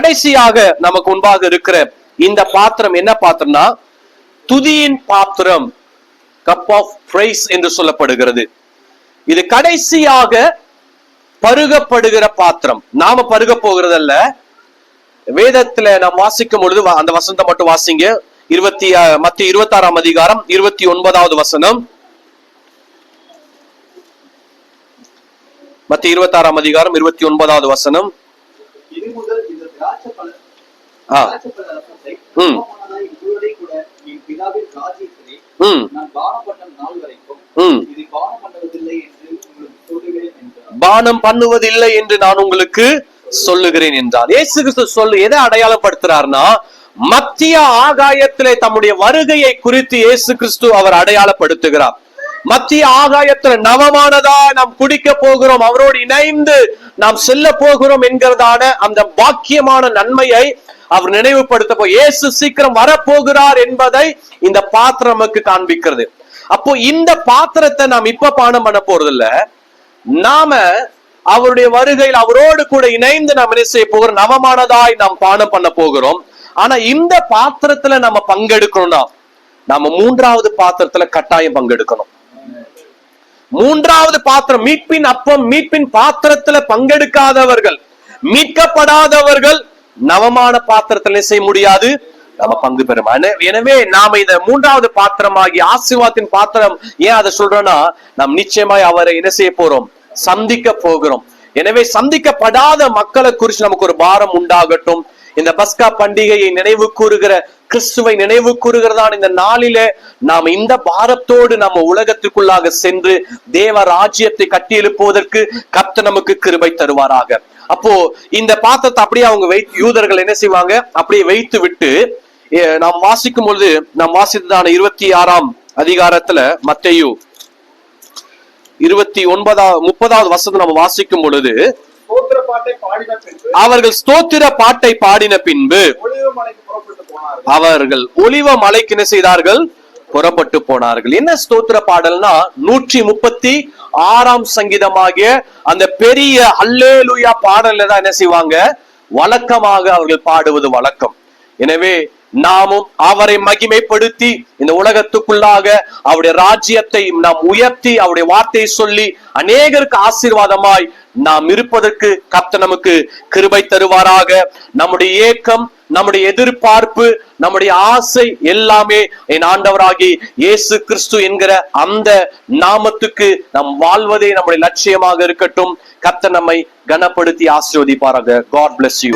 கடைசியாக நமக்கு முன்பாக இருக்கிற இந்த பாத்திரம் என்ன பாத்திரம்னா? துதியின் பாத்திரம் கப் ஆஃப் பிரைஸ் என்று சொல்லப்படுகிறது. இது கடைசியாக பருகப்படுகிற பாத்திரம். நாம பருக போகிறதல்ல. வேதத்துல நாம் வாசிக்கும் பொழுது அந்த வசனத்தை மட்டும் வாசிங்க. இருபத்தி மத்திய இருபத்தி ஆறாம் அதிகாரம் இருபத்தி ஒன்பதாவது வசனம். மத்திய இருபத்தி ஆறாம் அதிகாரம் இருபத்தி ஒன்பதாவது வசனம். பானம் பண்ணுவதில்லை என்று நான் உங்களுக்கு சொல்லுகிறேன் என்றார். இயேசு கிறிஸ்து சொல்லு எதை அடையாளப்படுத்துறாருன்னா மத்திய ஆகாயத்திலே தம்முடைய வருகையை குறித்து இயேசு கிறிஸ்து அவர் அடையாளப்படுத்துகிறார். மத்திய ஆகாயத்துல நவமானதா நாம் குடிக்க போகிறோம் அவரோடு இணைந்து நாம் செல்ல போகிறோம் என்கிறதான அந்த பாக்கியமான நன்மையை அவர் நினைவுபடுத்தப்போ இயேசு சீக்கிரம் வரப்போகிறார் என்பதை இந்த பாத்திரம் நமக்கு காண்பிக்கிறது. அப்போ இந்த பாத்திரத்தை நாம் இப்ப பானம் பண்ண போறது இல்ல நாம அவருடைய வருகையில் அவரோடு கூட இணைந்து நாம் என்ன செய்ய போகிறோம்? நவமானதாய் நாம் பானம் பண்ண போகிறோம். ஆனா இந்த பாத்திரத்துல நம்ம பங்கெடுக்கணும்னா நாம மூன்றாவது பாத்திரத்துல கட்டாயம் பங்கெடுக்கணும். மூன்றாவது பாத்திரம் மீட்பின் அப்பம் மீட்பின் பாத்திரத்துல பங்கெடுக்காதவர்கள் மீட்கப்படாதவர்கள் நவமான பாத்திரத்துல செய்ய முடியாது? நம்ம பங்கு பெறும் எனவே நாம இந்த மூன்றாவது பாத்திரமாகி ஆசிர்வாதத்தின் பாத்திரம் ஏன் அதை சொல்றோம்னா நாம் நிச்சயமாய் அவரை என்ன செய்ய போறோம்? சந்திக்க போகிறோம். எனவே சந்திக்கப்படாத மக்களை குறித்து நமக்கு ஒரு பாரம் உண்டாகட்டும். இந்த பஸ்கா பண்டிகையை நினைவு கூறுகிற கிறிஸ்துவை நினைவு கூறுகிறதான் இந்த நாளிலே நாம் இந்த பாரத்தோடு நம்ம உலகத்துக்குள்ளாக சென்று தேவ ராஜ்யத்தை கட்டி எழுப்புவதற்கு கர்த்தர் நமக்கு கிருபை தருவாராக. அப்போ இந்த பாத்திரத்தை அப்படியே அவங்க வைத்து யூதர்கள் என்ன செய்வாங்க? அப்படியே வைத்து விட்டு நாம் வாசிக்கும் பொழுது நாம் வாசித்ததான இருபத்தி ஆறாம் அதிகாரத்துல மத்தையு இருபத்தி ஒன்பதாவது முப்பதாவது வசனம் நம்ம வாசிக்கும் பொழுது அவர்கள் ஸ்தோத்திர பாட்டை பாடின பின்பு ஒளிவு அவர்கள் ஒலிவ மலைக்கு என்ன செய்தார்கள்? புறப்பட்டு போனார்கள். என்ன ஸ்தோத்திர பாடல்னா? நூற்றி முப்பத்தி ஆறாம் சங்கீதமாகிய அந்த பெரிய அல்லேலுயா பாடல்ல தான் என்ன செய்வாங்க? வழக்கமாக அவர்கள் பாடுவது வழக்கம். எனவே நாமும் அவரை மகிமைப்படுத்தி இந்த உலகத்துக்குள்ளாக அவருடைய ராஜ்யத்தை நாம் உயர்த்தி அவருடைய வார்த்தையை சொல்லி அநேகருக்கு ஆசீர்வாதமாய் நாம் இருப்பதற்கு கர்த்தர் நமக்கு கிருபை தருவாராக. நம்முடைய ஏக்கம் நம்முடைய எதிர்பார்ப்பு நம்முடைய ஆசை எல்லாமே என் ஆண்டவராகி இயேசு கிறிஸ்து என்கிற அந்த நாமத்துக்கு நாம் வாழ்வதே நம்முடைய லட்சியமாக இருக்கட்டும். கர்த்தர் நம்மை கனப்படுத்தி ஆசீர்வதிப்பாராக. God bless you